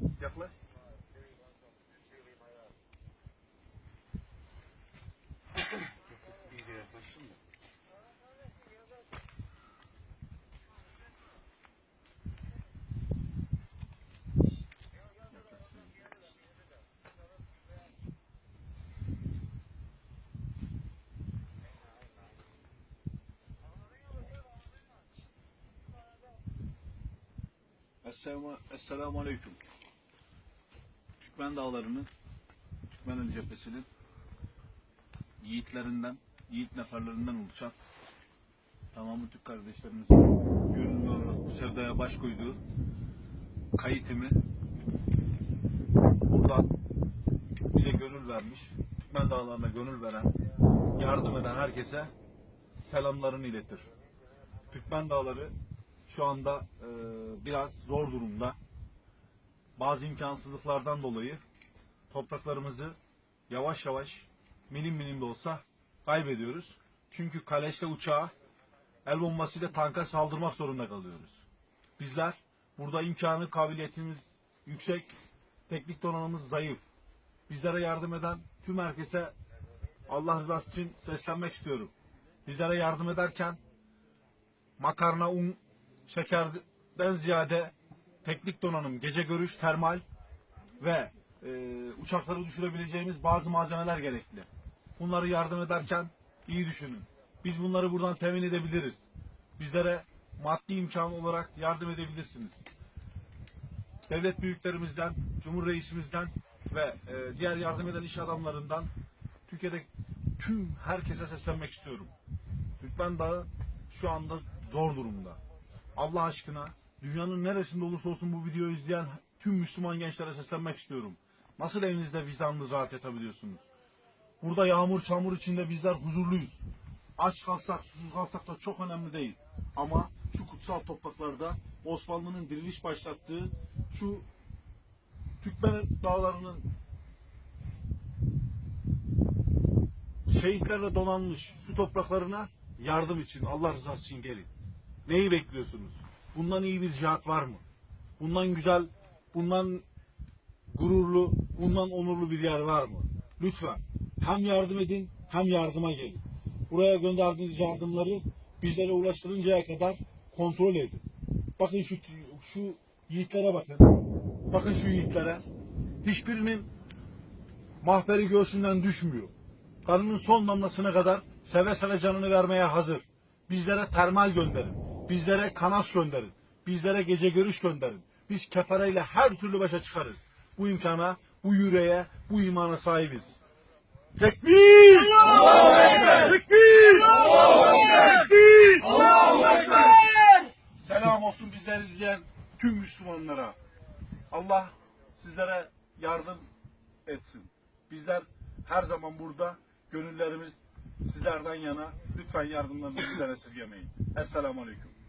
Yaklaş. İyice da. Yaklaşsın. Esselamu, Esselamu Aleyküm. Türkmen Dağları'nın, Türkmen cephesinin yiğitlerinden, yiğit neferlerinden oluşan tamamı Türk kardeşlerimizin gönüllü olarak bu sevdaya baş koyduğu kayıtımı buradan bize gönül vermiş, Türkmen Dağları'na gönül veren, yardım eden herkese selamlarını iletir. Türkmen Dağları şu anda e, biraz zor durumda. Bazı imkansızlıklardan dolayı topraklarımızı yavaş yavaş milim milim de olsa kaybediyoruz. Çünkü kaleşle uçağa el bombasıyla tanka saldırmak zorunda kalıyoruz. Bizler burada imkanı kabiliyetimiz yüksek, teknik donanımız zayıf. Bizlere yardım eden tüm herkese Allah rızası için seslenmek istiyorum. Bizlere yardım ederken makarna, un, şekerden ziyade teknik donanım, gece görüş, termal ve e, uçakları düşürebileceğimiz bazı malzemeler gerekli. Bunları yardım ederken iyi düşünün. Biz bunları buradan temin edebiliriz. Bizlere maddi imkan olarak yardım edebilirsiniz. Devlet büyüklerimizden, Cumhur Reisimizden ve e, diğer yardım eden iş adamlarından Türkiye'de tüm herkese seslenmek istiyorum. Türkmen Dağı şu anda zor durumda. Allah aşkına dünyanın neresinde olursa olsun bu videoyu izleyen tüm Müslüman gençlere seslenmek istiyorum. Nasıl evinizde vicdanınız rahat yatabiliyorsunuz? Burada yağmur çamur içinde bizler huzurluyuz. Aç kalsak, susuz kalsak da çok önemli değil. Ama şu kutsal topraklarda Osmanlı'nın diriliş başlattığı şu Türkmen dağlarının şehitlerle donanmış şu topraklarına yardım için, Allah rızası için gelin. Neyi bekliyorsunuz? Bundan iyi bir cihat var mı? Bundan güzel, bundan gururlu, bundan onurlu bir yer var mı? Lütfen hem yardım edin hem yardıma gelin. Buraya gönderdiğiniz yardımları bizlere ulaştırıncaya kadar kontrol edin. Bakın şu şu yiğitlere bakın. Bakın şu yiğitlere. Hiçbirinin mahberi göğsünden düşmüyor. Kanının son damlasına kadar seve seve canını vermeye hazır. Bizlere termal gönderin. Bizlere kanas gönderin. Bizlere gece görüş gönderin. Biz kefereyle her türlü başa çıkarız. Bu imkana, bu yüreğe, bu imana sahibiz. Tekbir! Tekbir! Tekbir! Selam olsun bizleri izleyen tüm Müslümanlara. Allah sizlere yardım etsin. Bizler her zaman burada. Gönüllerimiz sizlerden yana. Lütfen yardımlarınızı bizlere esirgemeyin. Esselamu Aleyküm.